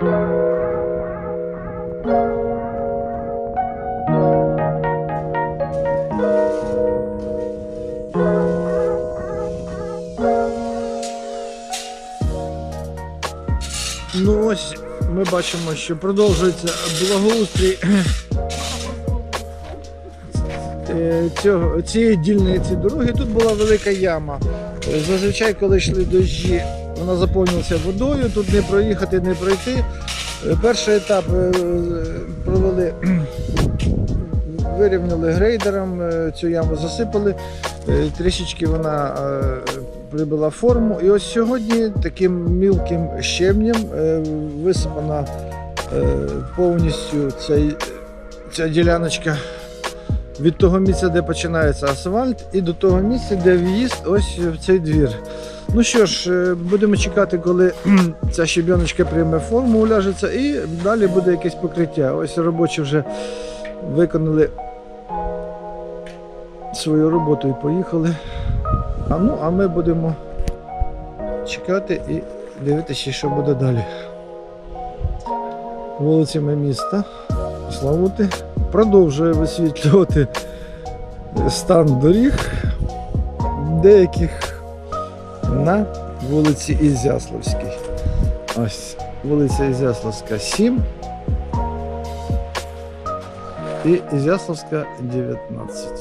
Ну ось ми бачимо, що продовжується благоустрій е, цього, цієї дільниці дороги. Тут була велика яма. Зазвичай, коли йшли дощі, вона заповнилася водою, тут не проїхати, не пройти. Е, Перший етап е, провели, вирівняли грейдером, е, цю яму засипали, трішечки вона прибила форму. І ось сьогодні таким мілким щебнем висипана повністю цей, ця діляночка від того місця, де починається асфальт, і до того місця, де в'їзд ось в цей двір. Ну що ж, е, будемо чекати, коли ця щебіночка прийме форму, уляжеться, і далі буде якесь покриття. Ось робочі вже виконали свою роботу і поїхали. А ну, а ми будемо чекати і дивитися, що буде далі. Вулицями міста Славути продовжує висвітлювати стан доріг деяких на вулиці Ізяславській. Ось вулиця Ізяславська 7 і Ізяславська 19.